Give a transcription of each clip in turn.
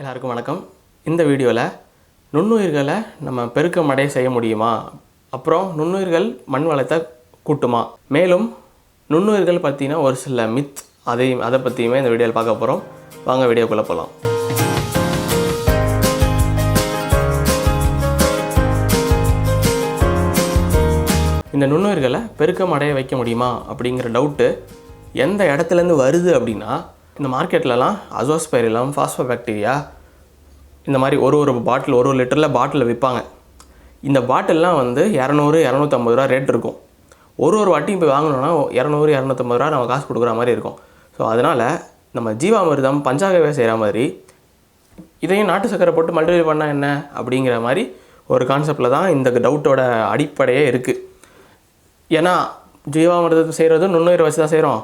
எல்லாருக்கும் வணக்கம். இந்த வீடியோவில் நுண்ணுயிர்களை நம்ம பெருக்கம் அடைய செய்ய முடியுமா? அப்புறம் நுண்ணுயிர்கள் மண் வளத்தை கூட்டுமா? மேலும் நுண்ணுயிர்கள் பற்றின ஒரு சில மித் அதையும் அதை பற்றியுமே இந்த வீடியோவில் பார்க்க போகிறோம் வாங்க வீடியோக்குள்ளே போகலாம் இந்த நுண்ணுயிர்களை பெருக்கம் அடைய வைக்க முடியுமா? அப்படிங்கிற டவுட்டு எந்த இடத்துலேருந்து வருது அப்படின்னா இந்த மார்க்கெட்லலாம் அசோஸ்பைரிலம் பாக்டீரியா இந்த மாதிரி ஒரு ஒரு பாட்டில் ஒரு ஒரு லிட்டரில் பாட்டிலில் விற்பாங்க இந்த பாட்டில்லாம் வந்து இரநூறு இரநூத்தம்பது ரூபா ரேட் இருக்கும். ஒரு ஒரு வாட்டியும் போய் வாங்கினோன்னா இரநூறு இரநூத்தம்பது ரூபா நம்ம காசு கொடுக்குற மாதிரி இருக்கும். ஸோ அதனால் நம்ம ஜீவாமிர்தம் பஞ்சாகவே செய்கிற மாதிரி இதையும் நாட்டு சக்கரை போட்டு மல்டிப்ளை பண்ணால் என்ன? அப்படிங்கிற மாதிரி ஒரு கான்செப்டில் தான் இந்த டவுட்டோட அடிப்படையே இருக்குது ஏன்னா ஜீவாமிர்தத்தை செய்கிறது நுண்ணுயிரை வச்சு தான் செய்கிறோம்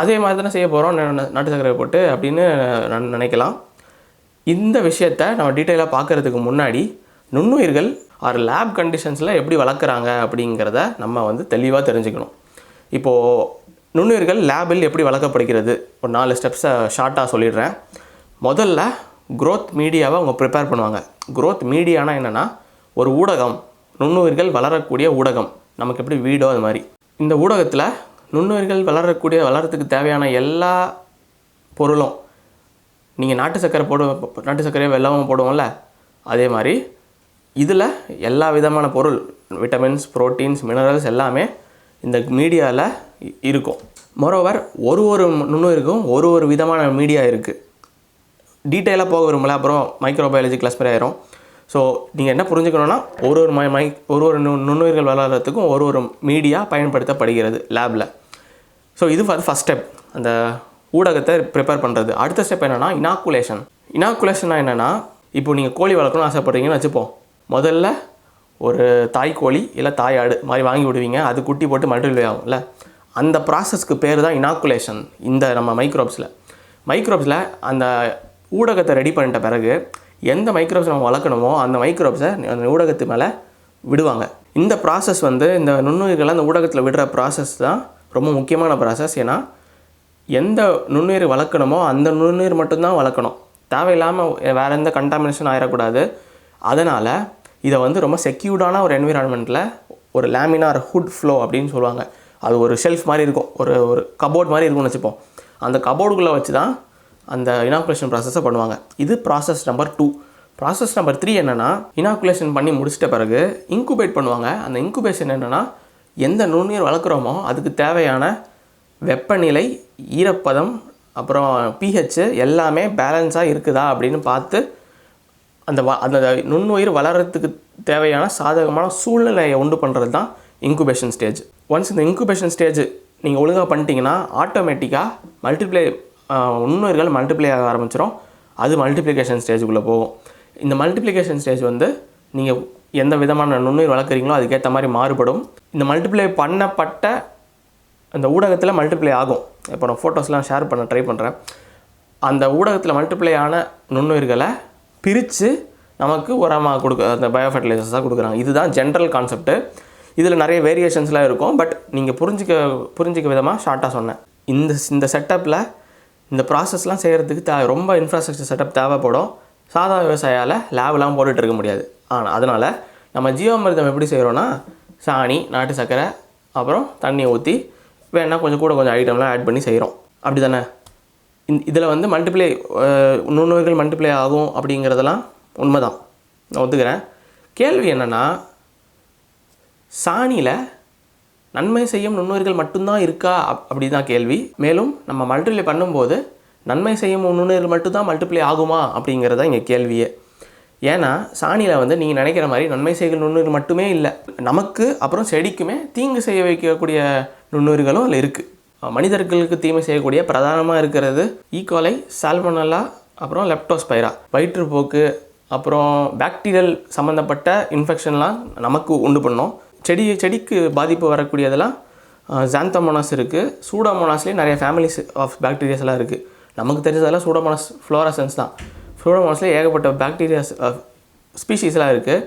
அதே மாதிரி தானே செய்ய போகிறோம் நாட்டு சக்கரை போட்டு அப்படின்னு நான் நினைக்கலாம். இந்த விஷயத்த நம்ம டீட்டெயிலாக பார்க்குறதுக்கு முன்னாடி நுண்ணுயிர்கள் ஆர் லேப் கண்டிஷன்ஸில் எப்படி வளர்க்குறாங்க அப்படிங்கிறத நம்ம வந்து தெளிவாக தெரிஞ்சுக்கணும். இப்போது நுண்ணுயிர்கள் லேபில் எப்படி வளர்க்கப்படுகிறது? ஒரு நாலு ஸ்டெப்ஸை ஷார்ட்டாக சொல்லிடுறேன். முதல்ல குரோத் மீடியாவை அவங்க ப்ரிப்பேர் பண்ணுவாங்க. குரோத் மீடியானா என்னென்னா ஒரு ஊடகம். நுண்ணுயிர்கள் வளரக்கூடிய ஊடகம். நமக்கு எப்படி வீடோ அது மாதிரி. இந்த ஊடகத்தில் நுண்ணுயிர்கள் வளரக்கூடிய வளர்கிறதுக்கு தேவையான எல்லா பொருளும் நீங்கள் நாட்டு சக்கரை போடு நாட்டு சர்க்கரையை வெள்ளமும் போடுவோம்ல அதே மாதிரி இதில் எல்லா விதமான பொருள் விட்டமின்ஸ் புரோட்டீன்ஸ் மினரல்ஸ் எல்லாமே இந்த மீடியாவில் இருக்கும். மொரோவர் ஒரு ஒரு நுண்ணுயிருக்கும் ஒரு ஒரு விதமான மீடியா இருக்குது டீட்டெயிலாக போக விரும்பல அப்புறம் மைக்ரோபயாலஜி கிளாஸ் மாதிரி ஆயிரும். ஸோ நீங்கள் என்ன புரிஞ்சுக்கணுன்னா ஒரு ஒரு மை மை ஒரு ஒரு நு நுண்ணுயிர்கள் வளர்கிறதுக்கும் ஒரு ஒரு மீடியா பயன்படுத்தப்படுகிறது லேபில் ஸோ இது வந்து ஃபஸ்ட் ஸ்டெப் அந்த ஊடகத்தை ப்ரிப்பேர் பண்ணுறது அடுத்த ஸ்டெப் என்னென்னா இனாக்குலேஷன் இனாக்குலேஷன்னா என்னென்னா இப்போ நீங்கள் கோழி வளர்க்கணும்னு ஆசைப்பட்றீங்கன்னு வச்சுப்போம். முதல்ல ஒரு தாய் கோழி இல்லை தாய் ஆடு மாதிரி வாங்கி விடுவீங்க. அது குட்டி போட்டு மல்டிப்ளை ஆகும்ல. அந்த ப்ராசஸ்க்கு பேர் தான் இனாக்குலேஷன் இந்த நம்ம மைக்ரோப்ஸில் மைக்ரோப்ஸில் அந்த ஊடகத்தை ரெடி பண்ணிட்ட பிறகு எந்த மைக்ரோப்ஸ் நம்ம வளர்க்கணுமோ அந்த மைக்ரோப்ஸை அந்த ஊடகத்து மேலே விடுவாங்க. இந்த ப்ராசஸ் வந்து இந்த நுண்ணுயிர்களை அந்த ஊடகத்தில் விடுற ப்ராசஸ் தான் ரொம்ப முக்கியமான ப்ராசஸ் ஏன்னா எந்த நுண்ணுயிர் வளர்க்கணுமோ அந்த நுண்ணுயிர் மட்டும்தான் வளர்க்கணும். தேவையில்லாமல் வேறு எந்த கண்டாமினேஷன் ஆயிடக்கூடாது அதனால் இதை வந்து ரொம்ப செக்யூர்டான ஒரு என்விரான்மெண்ட்டில் ஒரு லேமினார் ஹுட் ஃப்ளோ அப்படின்னு சொல்லுவாங்க. அது ஒரு ஷெல்ஃப் மாதிரி இருக்கும். ஒரு ஒரு கபோர்ட் மாதிரி இருக்கும்னு வச்சுப்போம். அந்த கபோர்டுக்குள்ளே வச்சு தான் அந்த இனாக்குலேஷன் ப்ராசஸை பண்ணுவாங்க. இது process number two process number three என்னென்னா இனாக்குலேஷன் பண்ணி முடிச்சிட்ட பிறகு இன்குபேட் பண்ணுவாங்க. அந்த இன்குபேஷன் என்னென்னா எந்த நுண்ணுயிர் வளர்க்குறோமோ அதுக்கு தேவையான வெப்பநிலை ஈரப்பதம் அப்புறம் பிஹெச் எல்லாமே பேலன்ஸாக இருக்குதா அப்படின்னு பார்த்து அந்த வ அந்த நுண்ணுயிர் வளர்கிறதுக்கு தேவையான சாதகமான சூழ்நிலையை உண்டு பண்ணுறது தான் இன்குபேஷன் ஸ்டேஜ் ஒன்ஸ் இந்த இன்குபேஷன் ஸ்டேஜ் நீங்கள் ஒழுங்காக பண்ணிட்டீங்கன்னா ஆட்டோமேட்டிக்காக மல்டிப்ளை நுண்ணுயிர்கள் மல்டிப்ளை ஆக ஆரம்பிச்சிடும் அது மல்டிப்ளிகேஷன் ஸ்டேஜுக்குள்ளே போகும். இந்த மல்டிப்ளிகேஷன் ஸ்டேஜ் வந்து நீங்கள் எந்த விதமான நுண்ணுயிர் வளர்க்குறீங்களோ அதுக்கேற்ற மாதிரி மாறுபடும். இந்த மல்டிப்ளை பண்ணப்பட்ட அந்த ஊடகத்தில் மல்டிப்ளை ஆகும். இப்போ நான் ஃபோட்டோஸ்லாம் ஷேர் பண்ண ட்ரை பண்ணுறேன் அந்த ஊடகத்தில் மல்டிப்ளை ஆன நுண்ணுயிர்களை பிரித்து நமக்கு உரமாக கொடுக்க அந்த பயோ ஃபர்டிலைசர்ஸாக கொடுக்குறாங்க. இதுதான் ஜென்ரல் கான்செப்ட்டு இதில் நிறைய வேரியேஷன்ஸ்லாம் இருக்கும். பட் நீங்கள் புரிஞ்சிக்க புரிஞ்சிக்க விதமாக ஷார்ட்டாக சொன்னேன். இந்த இந்த செட்டப்பில் இந்த ப்ராசஸ்லாம் செய்கிறதுக்கு தே ரொம்ப இன்ஃப்ராஸ்ட்ரக்சர் செட்டப் தேவைப்படும். சாதா விவசாயால் லேப்லாம் போட்டுட்டு இருக்க முடியாது. ஆனால் அதனால் நம்ம ஜீவாமிர்தம் எப்படி செய்கிறோன்னா சாணி நாட்டு சர்க்கரை அப்புறம் தண்ணியை ஊற்றி வேணா கொஞ்சம் கூட கொஞ்சம் ஐட்டம்லாம் ஆட் பண்ணி செய்கிறோம் அப்படி தானே இந் இதில் வந்து மல்டிப்ளை நுண்ணுயிர்கள் மல்டிப்ளை ஆகும் அப்படிங்கிறதெல்லாம் உண்மை தான் நான் ஒத்துக்கிறேன். கேள்வி என்னென்னா சாணியில் நன்மை செய்யும் நுண்ணுயிர்கள் மட்டும்தான் இருக்கா? அப் அப்படி தான் கேள்வி. மேலும் நம்ம மல்டிப்ளை பண்ணும்போது நன்மை செய்யும் நுண்ணுயிர்கள் மட்டும்தான் மல்டிப்ளை ஆகுமா? அப்படிங்கிறதான் இங்கே கேள்வியே. ஏன்னா சாணியில் வந்து நீங்கள் நினைக்கிற மாதிரி நன்மை செய்கிற நுண்ணுயிர் மட்டுமே இல்லை நமக்கு அப்புறம் செடிக்குமே தீங்கு செய்ய வைக்கக்கூடிய நுண்ணுயிர்களும் அதில் இருக்குது மனிதர்களுக்கு தீமை செய்யக்கூடிய பிரதானமாக இருக்கிறது ஈகோலை சால்மனல்லா அப்புறம் லெப்டோஸ்பைரா வயிற்றுப்போக்கு அப்புறம் பாக்டீரியல் சம்மந்தப்பட்ட இன்ஃபெக்ஷன்லாம் நமக்கு உண்டு பண்ணோம். செடி செடிக்கு பாதிப்பு வரக்கூடியதெல்லாம் ஜாந்தமோனாஸ் இருக்குது சூடாமோனாஸ்லேயும் நிறைய ஃபேமிலிஸ் ஆஃப் பாக்டீரியாஸ் எல்லாம் இருக்குது நமக்கு தெரிஞ்சதெல்லாம் சூடாமோனாஸ் ஃப்ளோரசன்ஸ் தான். சூடோமோனாஸ்லேயே ஏகப்பட்ட பாக்டீரியாஸ் ஸ்பீஷீஸ்லாம் இருக்குது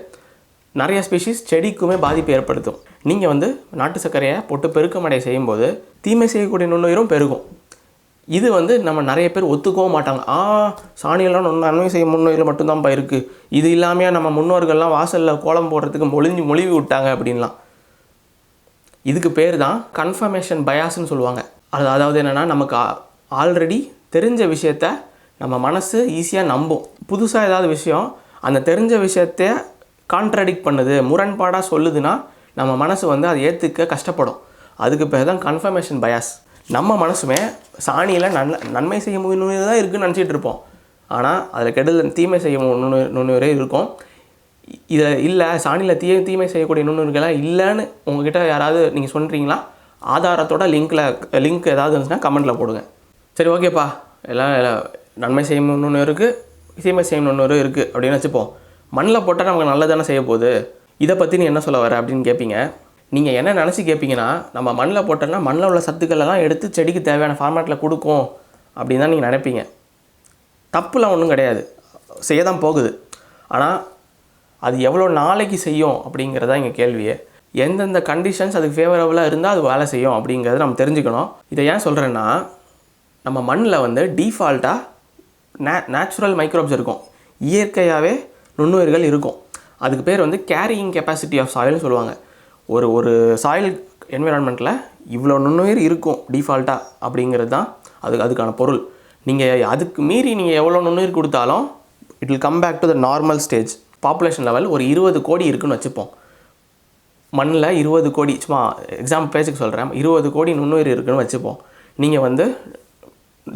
நிறைய ஸ்பீஷீஸ் செடிக்குமே பாதிப்பு ஏற்படுத்தும். நீங்கள் வந்து நாட்டு சர்க்கரையை போட்டு பெருக்கமடை செய்யும்போது தீமை செய்யக்கூடிய நுண்ணுயிரும் பெருகும். இது வந்து நம்ம நிறைய பேர் ஒத்துக்கவும் மாட்டாங்க. ஆ சாணியெல்லாம் ஒன்று நன்மை செய்யும் முன்னோரில் மட்டும்தான்ப்பா இருக்குது இது இல்லாமையா நம்ம முன்னோர்கள்லாம் வாசலில் கோலம் போடுறதுக்கு மொழிஞ்சு மொழிவு விட்டாங்க அப்படின்லாம். இதுக்கு பேர் தான் கன்ஃபர்மேஷன் பயாஸ்னு சொல்லுவாங்க. அது அதாவது என்னென்னா நமக்கு ஆல்ரெடி தெரிஞ்ச விஷயத்த நம்ம மனசு ஈஸியாக நம்பும். புதுசாக ஏதாவது விஷயம் அந்த தெரிஞ்ச விஷயத்த கான்ட்ரடிக்ட் பண்ணுது முரண்பாடாக சொல்லுதுன்னா நம்ம மனசு வந்து அதை ஏற்றுக்க கஷ்டப்படும். அதுக்கு பேர் தான் கன்ஃபர்மேஷன் பயாஸ் நம்ம மனசுமே சாணியில் நன் நன்மை செய்ய நுண்ணுயிர் தான் இருக்குதுன்னு நினச்சிட்டு இருப்போம். ஆனால் அதில் கெடுதல் தீமை செய்ய நுண்ணுயிர் நுண்ணுயிரே இருக்கும். இதை இல்லை சாணியில் தீ தீமை செய்யக்கூடிய நுண்ணுயிர்களாக இல்லைன்னு உங்ககிட்ட யாராவது நீங்கள் சொல்கிறீங்களா ஆதாரத்தோட லிங்க்கில் லிங்க் ஏதாவது இருந்துச்சுன்னா கமெண்ட்டில் போடுங்க. சரி ஓகேப்பா எல்லாம் நன்மை செய்யணும்னு ஒன்று இருக்குது தீமை செய்யணும்னு ஒன்று இருக்குது அப்படின்னு வச்சுப்போம். மண்ணில் போட்டால் நமக்கு நல்லதானே செய்ய போகுது. இதை பற்றி நீ என்ன சொல்ல வர அப்படின்னு கேட்பீங்க நீங்கள் என்ன நினச்சி கேட்பீங்கன்னா நம்ம மண்ணில் போட்டோன்னா மண்ணில் உள்ள சத்துக்களெல்லாம் எடுத்து செடிக்கு தேவையான ஃபார்மேட்டில் கொடுக்கும் அப்படின்னு தான் நீங்கள் நினைப்பீங்க. தப்புலாம் ஒன்றும் கிடையாது. செய்ய தான் போகுது. ஆனால் அது எவ்வளோ நாளைக்கு செய்யும் அப்படிங்கிறதா எங்கள் கேள்வியே. எந்தெந்த கண்டிஷன்ஸ் அதுக்கு ஃபேவரபுளாக இருந்தால் அது வேலை செய்யும் அப்படிங்கிறத நம்ம தெரிஞ்சுக்கணும். இதை ஏன் சொல்கிறேன்னா நம்ம மண்ணில் வந்து டீஃபால்ட்டாக நே நேச்சுரல் மைக்ரோப்ஸ் இருக்கும். இயற்கையாகவே நுண்ணுயிர்கள் இருக்கும். அதுக்கு பேர் வந்து கேரியிங் கெப்பாசிட்டி ஆஃப் சாயில்னு சொல்லுவாங்க. ஒரு ஒரு சாயில் என்விரான்மெண்ட்டில் இவ்வளோ நுண்ணுயிர் இருக்கும் டிஃபால்ட்டாக அப்படிங்கிறது தான் அது அதுக்கான பொருள். நீங்கள் அதுக்கு மீறி நீங்கள் எவ்வளோ நுண்ணுயிர் கொடுத்தாலும் it will come back to the normal stage population level ஒரு இருபது கோடி இருக்குன்னு வச்சுப்போம். மண்ணில் இருபது கோடி சும்மா எக்ஸாம்பிள் பேச்சுக்கு சொல்கிறேன் இருபது கோடி நுண்ணுயிர் இருக்குன்னு வச்சுப்போம். நீங்கள் வந்து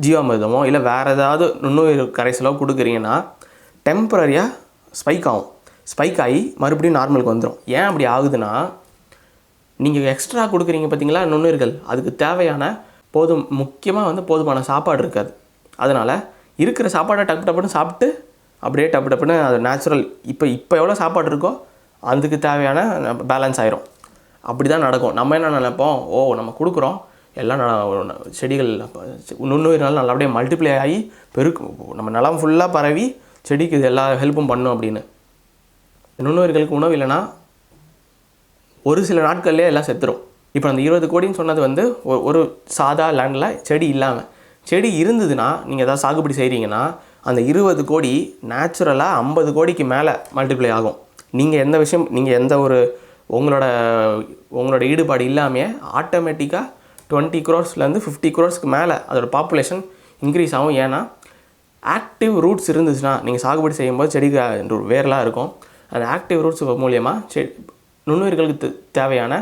ஜீவாமிர்தமோ இல்லை வேறு ஏதாவது நுண்ணுயிர் கரைசலோ கொடுக்குறீங்கன்னா டெம்பரரியாக ஸ்பைக் ஆகும். ஸ்பைக் ஆகி மறுபடியும் நார்மலுக்கு வந்துடும் ஏன் அப்படி ஆகுதுன்னா நீங்கள் எக்ஸ்ட்ரா கொடுக்குறீங்க பார்த்தீங்களா நுண்ணுயிர்கள்? அதுக்கு தேவையான போதும் முக்கியமாக வந்து போதுமான சாப்பாடு இருக்காது. அதனால் இருக்கிற சாப்பாடை டப்பு டப்புன்னு சாப்பிட்டு அப்படியே டப்பு டப்புன்னு அது நேச்சுரல் இப்போ இப்போ எவ்வளோ சாப்பாடு இருக்கோ அதுக்கு தேவையான பேலன்ஸ் ஆயிரும். அப்படி தான் நடக்கும். நம்ம என்ன நினைப்போம்? ஓ நம்ம கொடுக்குறோம். எல்லாம் ந- செடிகள் நுண்ணுயிரினால் நல்லபடியாக மல்டிப்ளை ஆகி பெருக்கும். நம்ம நிலம் ஃபுல்லாக பரவி செடிக்கு இது எல்லா ஹெல்ப்பும் பண்ணும் அப்படின்னு. நுண்ணுயிர்களுக்கு உணவு இல்லைன்னா ஒரு சில நாட்கள்லேயே எல்லாம் செத்துரும். இப்போ அந்த இருபது கோடின்னு சொன்னது வந்து ஒரு சாதா லேண்டில் செடி இல்லாமல் செடி இருந்ததுன்னா நீங்கள் எதாவது சாகுபடி செய்கிறீங்கன்னா அந்த இருபது கோடி நேச்சுரலாக ஐம்பது கோடிக்கு மேலே மல்டிப்ளை ஆகும். நீங்கள் எந்த விஷயம் நீங்கள் எந்த ஒரு உங்களோட உங்களோட ஈடுபாடு இல்லாமையே ஆட்டோமேட்டிக்காக டுவெண்ட்டி க்ரோர்ஸ்லேருந்து ஃபிஃப்டி க்ரோர்ஸ்க்கு மேலே அதோட பாப்புலேஷன் இன்க்ரீஸ் ஆகும். ஏன்னா ஆக்டிவ் ரூட்ஸ் இருந்துச்சுன்னா நீங்கள் சாகுபடி செய்யும்போது செடிக்கு வேர்லாம் இருக்கும். அந்த ஆக்டிவ் ரூட்ஸ் மூலியமாக செ நுண்ணுயிர்களுக்கு தேவையான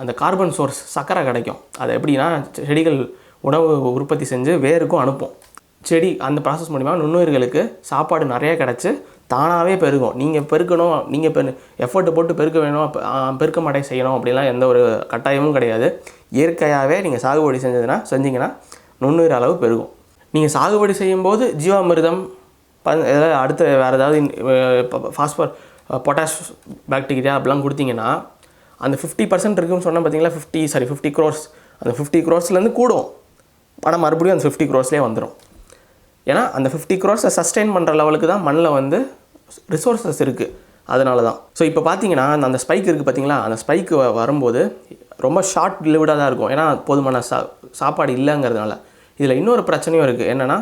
அந்த கார்பன் சோர்ஸ் சர்க்கரை கிடைக்கும். அது எப்படின்னா செடிகள் உணவு உற்பத்தி செஞ்சு வேருக்கும் அனுப்பும். செடி அந்த ப்ராசஸ் மூலிமா நுண்ணுயிர்களுக்கு சாப்பாடு நிறைய கிடச்சி தானாகவே பெருகும். நீங்கள் பெருக்கணும் நீங்கள் பெரு எஃபர்ட் போட்டு பெருக்க வேணும் பெருக்க மாட்டே செய்யணும் அப்படிலாம் எந்த ஒரு கட்டாயமும் கிடையாது. இயற்கையாகவே நீங்கள் சாகுபடி செஞ்சதுன்னா செஞ்சீங்கன்னா நுண்ணுயிர் அளவு பெருகும். நீங்கள் சாகுபடி செய்யும்போது ஜீவாமிர்தம் ப- ஏதாவது அடுத்த வேறு ஏதாவது ஃபாஸ்பர் பொட்டாஷ் பாக்டீரியா அப்படிலாம் கொடுத்தீங்கன்னா அந்த ஃபிஃப்டி பர்சன்ட் இருக்குன்னு சொன்னால் பார்த்தீங்களா ஃபிஃப்டி சாரி ஃபிஃப்டி க்ரோர்ஸ் அந்த ஃபிஃப்டி க்ரோர்ஸ்லேருந்து கூடும். ஆனால் மறுபடியும் அந்த ஃபிஃப்டி க்ரோர்ஸ்லேயே வந்துடும் ஏன்னா அந்த ஃபிஃப்டி க்ரோர்ஸை சஸ்டெயின் பண்ணுற லெவலுக்கு தான் மண்ணில் வந்து ரிசோர்ஸஸ் இருக்குது அதனால தான் ஸோ இப்போ பார்த்தீங்கன்னா அந்த- ஸ்பைக் இருக்குது பார்த்தீங்களா அந்த ஸ்பைக்கு வரும்போது ரொம்ப ஷார்ட் லிவிடாக தான் இருக்கும். ஏன்னா போதுமான சா சாப்பாடு இல்லைங்கிறதுனால. இதில் இன்னொரு பிரச்சனையும் இருக்குது என்னென்னா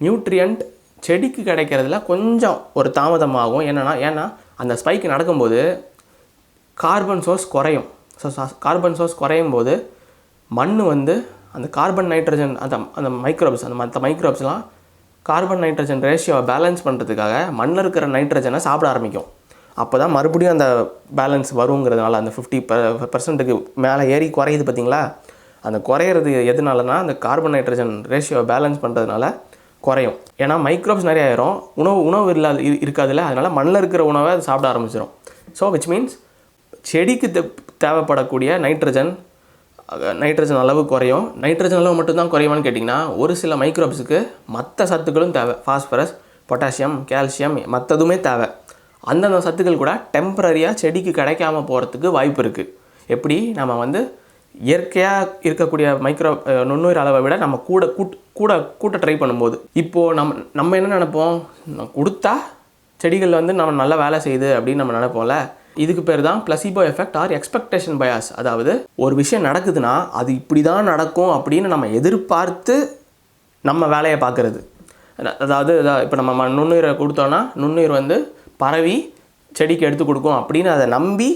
நியூட்ரியன்ட் செடிக்கு கிடைக்கிறதுல கொஞ்சம் ஒரு தாமதமாகும். என்னென்னா ஏன்னா அந்த ஸ்பைக்கு நடக்கும்போது கார்பன் சோர்ஸ் குறையும். ஸோ கார்பன் சோர்ஸ் குறையும் போது மண் வந்து அந்த கார்பன் நைட்ரஜன் அந்த அந்த மைக்ரோப்ஸ் அந்த மற்ற மைக்ரோப்ஸ்லாம் கார்பன் நைட்ரஜன் ரேஷியோவை பேலன்ஸ் பண்ணுறதுக்காக மண்ணில் இருக்கிற நைட்ரஜனை சாப்பிட ஆரம்பிக்கும். அப்போ தான் மறுபடியும் அந்த பேலன்ஸ் வருங்கிறதுனால அந்த ஃபிஃப்டி பர்சன்ட்டுக்கு மேலே ஏறி குறையுது பார்த்தீங்களா? அந்த குறையிறது எதனாலனா அந்த கார்பன் நைட்ரஜன் ரேஷியோவை பேலன்ஸ் பண்ணுறதுனால குறையும். ஏன்னா மைக்ரோப்ஸ் நிறைய ஆயிரும். உணவு உணவு இல்லாத இருக்காதுல்ல. அதனால் மண்ணில் இருக்கிற உணவை சாப்பிட ஆரம்பிச்சிடும் ஸோ விச் மீன்ஸ் செடிக்கு தேவைப்படக்கூடிய நைட்ரஜன் நைட்ரஜன் அளவு குறையும். நைட்ரஜன் அளவு மட்டும்தான் குறையுமான்னு கேட்டிங்கன்னா ஒரு சில மைக்ரோப்ஸுக்கு மற்ற சத்துக்களும் தேவை. ஃபாஸ்பரஸ் பொட்டாசியம் கால்சியம் மற்றதுமே தேவை. அந்தந்த சத்துக்கள் கூட டெம்பரரியாக செடிக்கு கிடைக்காம போகிறதுக்கு வாய்ப்பு இருக்குது எப்படி? நம்ம வந்து இயற்கையாக இருக்கக்கூடிய மைக்ரோ நுண்ணுயிர் அளவை விட நம்ம கூட கூட் கூட கூட்ட ட்ரை பண்ணும்போது. இப்போது நம்ம நம்ம என்ன நினைப்போம்? கொடுத்தா செடிகள் வந்து நம்ம நல்லா வேலை செய்யுது அப்படின்னு நம்ம நினைப்போம்ல. இதுக்கு பேர் தான் placebo effect or expectation bias அதாவது ஒரு விஷயம் நடக்குதுன்னா அது இப்படி தான் நடக்கும் அப்படின்னு நம்ம எதிர்பார்த்து நம்ம வேலையை பார்க்குறது. அதாவது இப்போ நம்ம ம- நுண்ணுயிரை கொடுத்தோன்னா நுண்ணுயிர் வந்து பரவி செடிக்கு எடுத்து கொடுக்கும் அப்படின்னு அதை நம்பி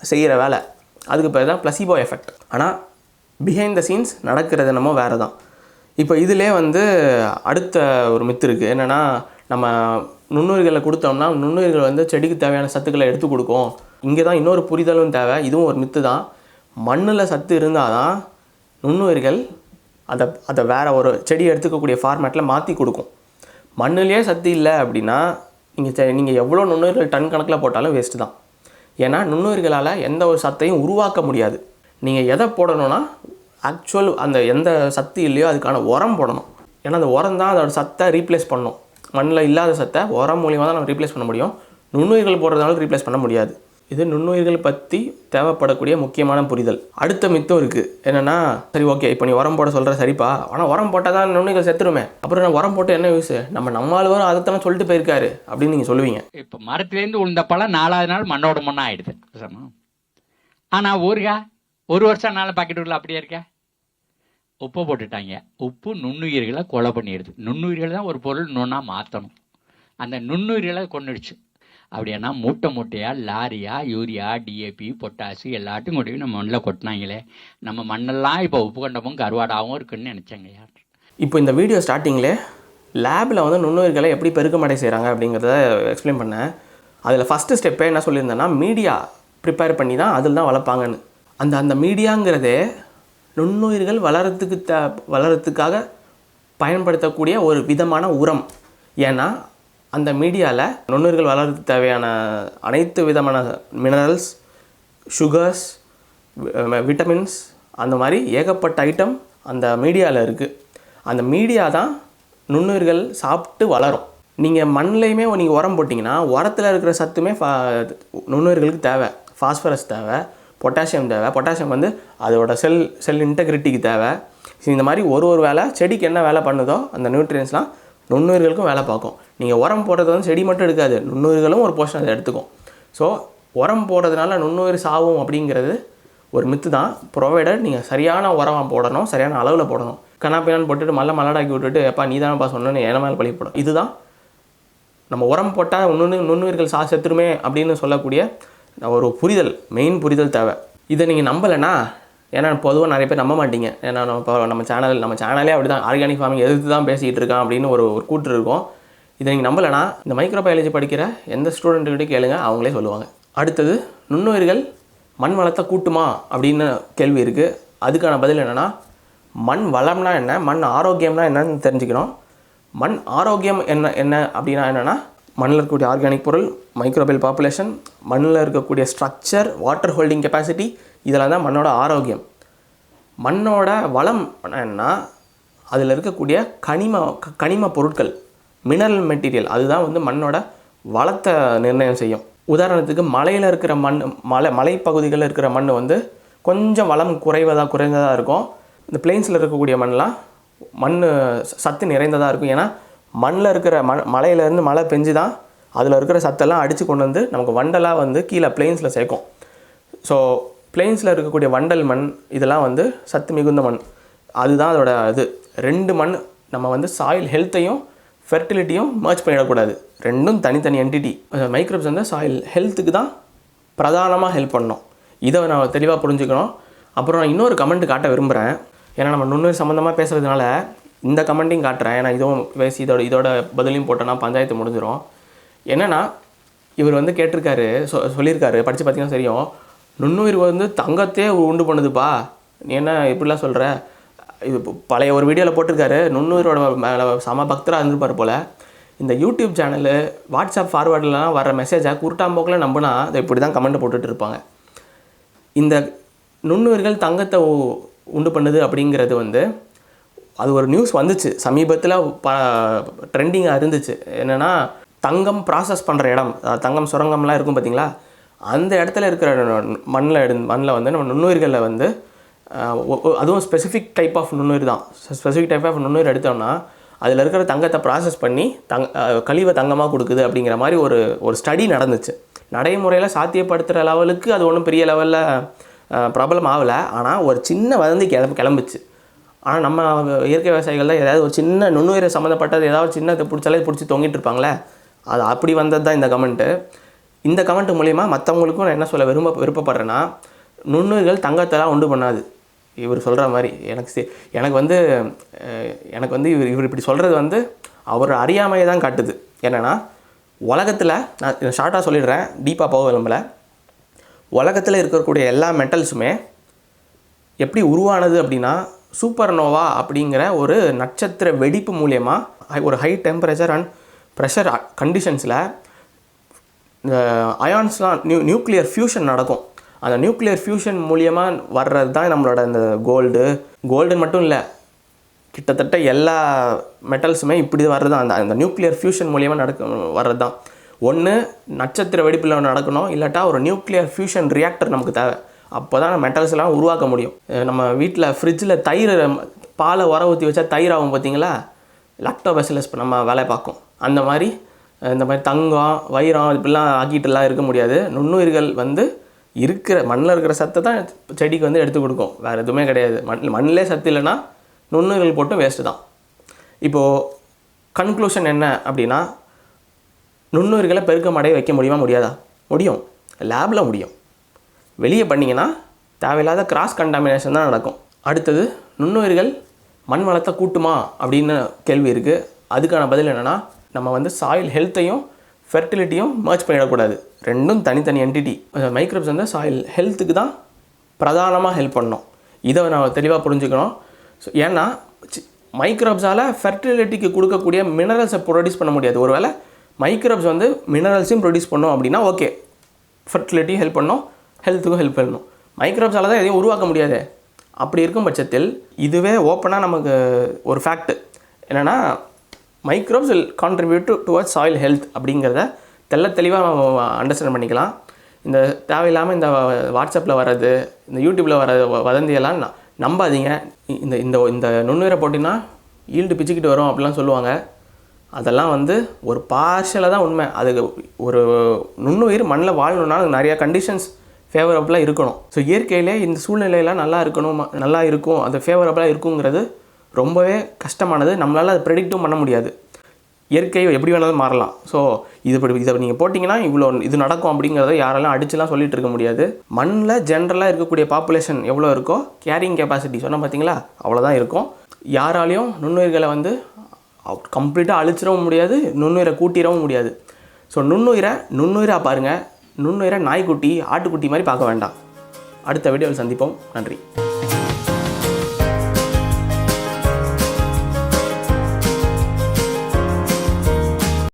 செய்கிற வேலை. அதுக்கு பேர் தான் ப்ளசிபோ எஃபெக்ட் ஆனால் பிஹைண்ட் த சீன்ஸ் நடக்கிறது என்னமோ வேறு தான் இப்போ இதிலே வந்து அடுத்த ஒரு மித்து இருக்குது என்னென்னா நம்ம நுண்ணுயிர்களை கொடுத்தோம்னா நுண்ணுயிர்கள் வந்து செடிக்கு தேவையான சத்துக்களை எடுத்து கொடுக்கும். இங்கே தான் இன்னொரு புரிதலும் தேவை. இதுவும் ஒரு மித்து தான். மண்ணில் சத்து இருந்தால் தான் நுண்ணுயிர்கள் அதை அதை வேறு ஒரு செடி எடுத்துக்கக்கூடிய ஃபார்மேட்டில் மாற்றி கொடுக்கும். மண்ணுலேயே சத்து இல்லை அப்படின்னா நீங்கள் நீங்கள் எவ்வளோ நுண்ணுயிர்கள் டன் கணக்கில் போட்டாலும் வேஸ்ட்டு தான். ஏன்னா நுண்ணுயிர்களால் எந்த ஒரு சத்தையும் உருவாக்க முடியாது. நீங்கள் எதை போடணும்னா ஆக்சுவல் அந்த எந்த சத்து இல்லையோ அதுக்கான உரம் போடணும். ஏன்னா அந்த உரம் தான் அதோட சத்தை ரீப்ளேஸ் பண்ணும். மண்ணில் இல்லாத சத்தை உரம் மூலியமாக தான் நம்ம ரீப்ளேஸ் பண்ண முடியும். நுண்ணுயிர்கள் போடுறதுனால ரீப்ளேஸ் பண்ண முடியாது. இது நுண்ணுயிர்கள் பற்றி தேவைப்படக்கூடிய முக்கியமான புரிதல். அடுத்த மித்தம் இருக்குது என்னென்னா சரி ஓகே இப்போ நீ உரம் போட சொல்கிற சரிப்பா. ஆனால் உரம் போட்டால் தான் நுண்ணுயிர்கள் செத்துருமே. அப்புறம் நான் உரம் போட்டு என்ன யூஸ் நம்ம நம்மால் வரும் அதைத்தானே சொல்லிட்டு போயிருக்காரு அப்படின்னு நீங்கள் சொல்லுவீங்க. இப்போ மரத்துலேருந்து உழுந்த பழம் நாலாவது நாள் மண்ணோட மண்ணா ஆயிடுது. ஆனால் ஊருகா ஒரு வருஷம் நாள் பாக்கெட்டுக்குள்ள அப்படியே இருக்கா. உப்பு போட்டுட்டாங்க. உப்பு நுண்ணுயிர்களை கொலை பண்ணிடுது. நுண்ணுயிர்கள் தான் ஒரு பொருள் நுண்ணாக மாற்றணும் அந்த நுண்ணுயிர்களை கொண்டுடுச்சு அப்படின்னா மூட்டை மூட்டையாக லாரியாக யூரியா டிஏபி பொட்டாசு எல்லாத்தையும் கொண்டு போய் நம்ம மண்ணில் கொட்டினாங்களே. நம்ம மண்ணெல்லாம் இப்போ உப்பு கண்டமும் கருவாடாகவும் இருக்குன்னு நினச்சேங்கய்யா இப்போ இந்த வீடியோ ஸ்டார்டிங்கில் லேபில் வந்து நுண்ணுயிர்களை எப்படி பெருக்கமடை செய்கிறாங்க அப்படிங்கிறத எக்ஸ்பிளைன் பண்ணேன். அதில் ஃபஸ்ட்டு ஸ்டெப்பே என்ன சொல்லியிருந்தேன்னா மீடியா ப்ரிப்பேர் பண்ணி தான் அதில் தான் வளர்ப்பாங்கன்னு. அந்த அந்த மீடியாங்கிறதே நுண்ணுயிர்கள் வளரத்துக்கு த வளரத்துக்காக பயன்படுத்தக்கூடிய ஒரு விதமான உரம். ஏன்னா அந்த மீடியாவில் நுண்ணுயிர்கள் வளர்றதுக்கு தேவையான அனைத்து விதமான மினரல்ஸ் சுகர்ஸ் விட்டமின்ஸ் அந்த மாதிரி ஏகப்பட்ட ஐட்டம் அந்த மீடியாவில் இருக்குது அந்த மீடியா தான் நுண்ணுயிர்கள் சாப்பிட்டு வளரும். நீங்கள் மண்ணிலையுமே நீங்கள் உரம் போட்டிங்கன்னா உரத்தில் இருக்கிற சத்துமே ஃபா நுண்ணுயிர்களுக்கு தேவை. ஃபாஸ்பரஸ் தேவை. பொட்டாசியம் தேவை. பொட்டாசியம் வந்து அதோட செல் செல் இன்டெகிரிட்டிக்கு தேவை. இந்த மாதிரி ஒரு ஒரு வேலை செடிக்கு என்ன வேலை பண்ணுதோ அந்த நியூட்ரியன்ஸ்லாம் நுண்ணுயிர்களுக்கும் வேலை பார்க்கும். நீங்கள் உரம் போடுறது வந்து செடி மட்டும் எடுக்காது. நுண்ணுயிர்களும் ஒரு போர்ஷன் அதை எடுத்துக்கும். ஸோ உரம் போடுறதுனால நுண்ணுயிர் சாவும் அப்படிங்கிறது ஒரு மித்து தான். ப்ரொவைடர் நீங்கள் சரியான உரமாக போடணும் சரியான அளவில் போடணும். கண்ணாப்பினான்னு போட்டுட்டு மல்ல மலடாக்கி விட்டுட்டு எப்பா நீ தானப்பா சொன்னேன்னு ஏன மேலே பழி போடும் இதுதான் நம்ம உரம் போட்டால் நுண்ணு நுண்ணுயிர்கள் சா செத்துருமே அப்படின்னு சொல்லக்கூடிய ஒரு புரிதல் மெயின் புரிதல் தேவை. இதை நீங்கள் நம்பலைன்னா ஏன்னா பொதுவாக நிறைய பேர் நம்ப மாட்டீங்க. ஏன்னா நம்ம இப்போ நம்ம சேனல் நம்ம சேனலே அப்படி தான் ஆர்கானிக் ஃபார்மிங் எதிர்த்து தான் பேசிகிட்டு இருக்கான் அப்படின்னு ஒரு ஒரு கூற்று இருக்கும். இதை நீங்கள் நம்பலைன்னா இந்த மைக்ரோபயாலஜி படிக்கிற எந்த ஸ்டூடெண்ட்டுக்கிட்டே கேளுங்க அவங்களே சொல்லுவாங்க. அடுத்தது நுண்ணுயிர்கள் மண் வளத்தை கூட்டுமா அப்படின்னு கேள்வி இருக்குது அதுக்கான பதில் என்னென்னா மண் வளம்னா என்ன மண் ஆரோக்கியம்னா என்னன்னு தெரிஞ்சுக்கணும். மண் ஆரோக்கியம் என்ன என்ன அப்படின்னா என்னென்னா மண்ணில் இருக்கக்கூடிய ஆர்கானிக் பொருள் மைக்ரோபியல் பாப்புலேஷன் மண்ணில் இருக்கக்கூடிய ஸ்ட்ரக்சர் வாட்டர் ஹோல்டிங் கெப்பாசிட்டி இதெல்லாம் தான் மண்ணோட ஆரோக்கியம். மண்ணோட வளம் என்னன்னா அதில் இருக்கக்கூடிய கனிம கனிம பொருட்கள் மினரல் மெட்டீரியல் அதுதான் வந்து மண்ணோட வளத்தை நிர்ணயம் செய்யும். உதாரணத்துக்கு மலையில் இருக்கிற மண் மலை மலைப்பகுதிகளில் இருக்கிற மண் வந்து கொஞ்சம் வளம் குறைவதாக குறைந்ததாக இருக்கும். இந்த பிளெயின்ஸில் இருக்கக்கூடிய மண்ணெலாம் மண் சத்து நிறைந்ததாக இருக்கும். ஏன்னா மண்ணில் இருக்கிற மண் மலையிலேருந்து மழை பெஞ்சு தான் அதில் இருக்கிற சத்தெல்லாம் அடித்து கொண்டு வந்து நமக்கு வண்டலாக வந்து கீழே பிளெயின்ஸில் சேர்க்கும். ஸோ பிளெயின்ஸில் இருக்கக்கூடிய வண்டல் மண் இதெல்லாம் வந்து சத்து மிகுந்த மண். அதுதான் அதோட இது. ரெண்டு மண் நம்ம வந்து சாயில் ஹெல்த்தையும் ஃபெர்டிலிட்டியும் மர்ச் பண்ணிடக்கூடாது. ரெண்டும் தனித்தனி என்டிட்டி மைக்ரோப்ஸ் வந்து சாயில் ஹெல்த்துக்கு தான் பிரதானமாக ஹெல்ப் பண்ணணும் இதை நான் தெளிவாக புரிஞ்சுக்கணும். அப்புறம் நான் இன்னொரு கமெண்ட் காட்ட விரும்புகிறேன் ஏன்னா நம்ம நுண்ணுயிர் சம்மந்தமாக பேசுகிறதுனால இந்த கமெண்ட்டையும் காட்டுறேன். ஏன்னா இதுவும் பேசி இதோட இதோட பதிலையும் போட்டோன்னா பஞ்சாயத்து முடிஞ்சிடும் என்னென்னா இவர் வந்து கேட்டிருக்காரு சொ சொல்லியிருக்காரு படித்து பார்த்தீங்கன்னா தெரியும். நுண்ணுயிர் வந்து தங்கத்தே உண்டு பண்ணுதுப்பா. நீ என்ன இப்படிலாம் சொல்கிற இது பழைய ஒரு வீடியோவில் போட்டிருக்காரு. நுண்ணுயிரோட மேலே சம பக்தராக இருந்திருப்பார் போல். இந்த யூடியூப் சேனலு வாட்ஸ்அப் ஃபார்வேர்ட்லாம் வர மெசேஜை குருட்டாம்போக்கில் நம்பினா அதை இப்படி தான் கமெண்ட் போட்டுட்டு இருப்பாங்க. இந்த நுண்ணுயிர்கள் தங்கத்தை உண்டு பண்ணுது அப்படிங்கிறது வந்து அது ஒரு நியூஸ் வந்துச்சு. சமீபத்தில் ப ட்ரெண்டிங்காக இருந்துச்சு. என்னென்னா தங்கம் ப்ராசஸ் பண்ணுற இடம் தங்கம் சுரங்கம்லாம் இருக்கும் பார்த்தீங்களா அந்த இடத்துல இருக்கிற மண்ணில் எடு மண்ணில் வந்து நம்ம நுண்ணுயிர்களில் வந்து அதுவும் ஸ்பெசிஃபிக் டைப் ஆஃப் நுண்ணுயிர் தான். ஸ்பெசிஃபிக் டைப் ஆஃப் நுண்ணுயிர் எடுத்தோம்னா அதில் இருக்கிற தங்கத்தை ப்ராசஸ் பண்ணி தங் கழிவை தங்கமாக கொடுக்குது அப்படிங்கிற மாதிரி ஒரு ஒரு ஸ்டடி நடந்துச்சு. நடைமுறையில் சாத்தியப்படுத்துகிற லெவலுக்கு அது ஒன்றும் பெரிய லெவலில் ப்ராப்ளம் ஆகலை. ஆனால் ஒரு சின்ன வதந்தி கிளம்பு கிளம்புச்சு. ஆனால் நம்ம இயற்கை விவசாயிகள் தான் ஏதாவது ஒரு சின்ன நுண்ணுயிரை சம்மந்தப்பட்டது ஏதாவது சின்னதை பிடிச்சாலே பிடிச்சி தொங்கிட்டு இருப்பாங்களே? அது அப்படி வந்தது தான் இந்த கமெண்ட்டு. இந்த கமெண்ட் மூலிமா மற்றவங்களுக்கும் நான் என்ன சொல்ல விரும்ப விருப்பப்படுறேன்னா நுண்ணுயிர்கள் தங்கத்தெல்லாம் உண்டு பண்ணாது. இவர் சொல்கிற மாதிரி எனக்கு எனக்கு வந்து எனக்கு வந்து இவர் இவர் இப்படி சொல்கிறது வந்து அவர் அறியாமையை தான் காட்டுது. என்னென்னா உலகத்தில் நான் ஷார்ட்டாக சொல்லிடுறேன். டீப்பாக போக விரும்பல. உலகத்தில் இருக்கக்கூடிய எல்லா மெட்டல்ஸுமே எப்படி உருவானது அப்படின்னா சூப்பர் நோவா அப்படிங்கிற ஒரு நட்சத்திர வெடிப்பு மூலியமாக ஒரு ஹை டெம்பரேச்சர் அண்ட் ப்ரெஷர் கண்டிஷன்ஸில் இந்த அயான்ஸ்லாம் நியூ நியூக்ளியர் ஃபியூஷன் நடக்கும். அந்த நியூக்ளியர் ஃபியூஷன் மூலியமாக வர்றது தான் நம்மளோட இந்த கோல்டு கோல்டுன்னு மட்டும் இல்லை கிட்டத்தட்ட எல்லா மெட்டல்ஸுமே இப்படி வர்றது தான். அந்த அந்த நியூக்ளியர் ஃபியூஷன் மூலியமாக நடக்க வர்றது தான். ஒன்று நட்சத்திர வெடிப்பில் நடக்கணும். இல்லாட்டா ஒரு நியூக்ளியர் ஃபியூஷன் ரியாக்டர் நமக்கு தேவை. அப்போ தான் நம்ம மெட்டல்ஸ்லாம் உருவாக்க முடியும். நம்ம வீட்டில் ஃப்ரிட்ஜில் தயிர் பாலை உர ஊற்றி வச்சா தயிர் ஆகும் பார்த்தீங்களா லக்டோபெசிலஸ் இப்போ நம்ம வேலை பார்க்கும். அந்த மாதிரி இந்த மாதிரி தங்கம் வைரம் இப்படிலாம் ஆக்கிட்டுலாம் இருக்க முடியாது. நுண்ணுயிர்கள் வந்து இருக்கிற மண்ணில் இருக்கிற சத்தை தான் செடிக்கு வந்து எடுத்து கொடுக்கும். வேறு எதுவுமே கிடையாது. மண் மண்ணிலே சத்து இல்லைன்னா நுண்ணுயிர்கள் போட்டும் வேஸ்ட்டு தான். இப்போது கன்க்ளூஷன் என்ன அப்படின்னா நுண்ணுயிர்களை பெருக்கம் அடைய வைக்க முடியுமா? முடியாதா? முடியும். லேபில் முடியும். வெளியே பண்ணிங்கன்னா தேவையில்லாத கிராஸ் கண்டாமினேஷன் தான் நடக்கும். அடுத்தது நுண்ணுயிர்கள் மண் வளத்தை கூட்டுமா அப்படின்னு கேள்வி இருக்குது அதுக்கான பதில் என்னென்னா நம்ம வந்து சாயில் ஹெல்த்தையும் ஃபெர்டிலிட்டியும் மர்ச் பண்ணிடக்கூடாது. ரெண்டும் தனித்தனி என்டிட்டி மைக்ரோப்ஸ் வந்து சாயில் ஹெல்த்துக்கு தான் பிரதானமாக ஹெல்ப் பண்ணணும் இதை நான் தெளிவாக புரிஞ்சுக்கணும். ஸோ ஏன்னா மைக்ரோப்ஸால் ஃபெர்டிலிட்டிக்கு கொடுக்கக்கூடிய மினரல்ஸை ப்ரொடியூஸ் பண்ண முடியாது. ஒருவேளை மைக்ரோப்ஸ் வந்து மினரல்ஸையும் ப்ரொடியூஸ் பண்ணோம் அப்படின்னா ஓகே ஃபெர்டிலிட்டியும் ஹெல்ப் பண்ணோம். ஹெல்த்துக்கும் ஹெல்ப் பண்ணணும் மைக்ரோப்ஸால் தான் எதையும் உருவாக்க முடியாது. அப்படி இருக்கும் பட்சத்தில் இதுவே ஓப்பனாக நமக்கு ஒரு ஃபேக்ட் என்னென்னா microbes will contribute towards soil health அப்படிங்கிறத தெள்ள தெளிவாக அண்டர்ஸ்டாண்ட் பண்ணிக்கலாம். இந்த தேவையில்லாமல் இந்த வாட்ஸ்அப்பில் வர்றது இந்த யூடியூப்பில் வர வதந்தியெல்லாம் ந- நம்பாதீங்க. இந்த இந்த இந்த நுண்ணுயிரை போட்டிங்கன்னா ஈல்டு பிச்சுக்கிட்டு வரும் அப்படிலாம் சொல்லுவாங்க. அதெல்லாம் வந்து ஒரு பார்ஷலாக தான் உண்மை. அதுக்கு ஒரு நுண்ணுயிர் மண்ணில் வாழணுன்னா நிறையா கண்டிஷன்ஸ் ஃபேவரபுளாக இருக்கணும். ஸோ இயற்கையிலே இந்த சூழ்நிலையெல்லாம் நல்லா இருக்கணும் நல்லா இருக்கும் அது ஃபேவரபுளாக இருக்குங்கிறது ரொம்பவே கஷ்டமானது. நம்மளால் அதை ப்ரெடிக்ட்டும் பண்ண முடியாது. இயற்கை எப்படி வேணாலும் மாறலாம். ஸோ இது இப்படி இதை நீங்கள் போட்டிங்கன்னா இவ்வளோ இது நடக்கும் அப்படிங்கிறத யாரெல்லாம் அடிச்சுலாம் சொல்லிட்டு இருக்க முடியாது. மண்ணில் ஜென்ரலாக இருக்கக்கூடிய பாப்புலேஷன் எவ்வளோ இருக்கோ கேரிங் கெப்பாசிட்டி சொன்னால் பார்த்தீங்களா அவ்வளோதான் இருக்கும். யாராலையும் நுண்ணுயிர்களை வந்து கம்ப்ளீட்டாக அழிச்சிடவும் முடியாது நுண்ணுயிரை கூட்டிடவும் முடியாது. ஸோ நுண்ணுயிரை நுண்ணுயிராக பாருங்கள் நுண்ணுயிரை நாய்க்குட்டி ஆட்டுக்குட்டி மாதிரி பார்க்க வேண்டாம். அடுத்த வீடியோவில் சந்திப்போம். நன்றி.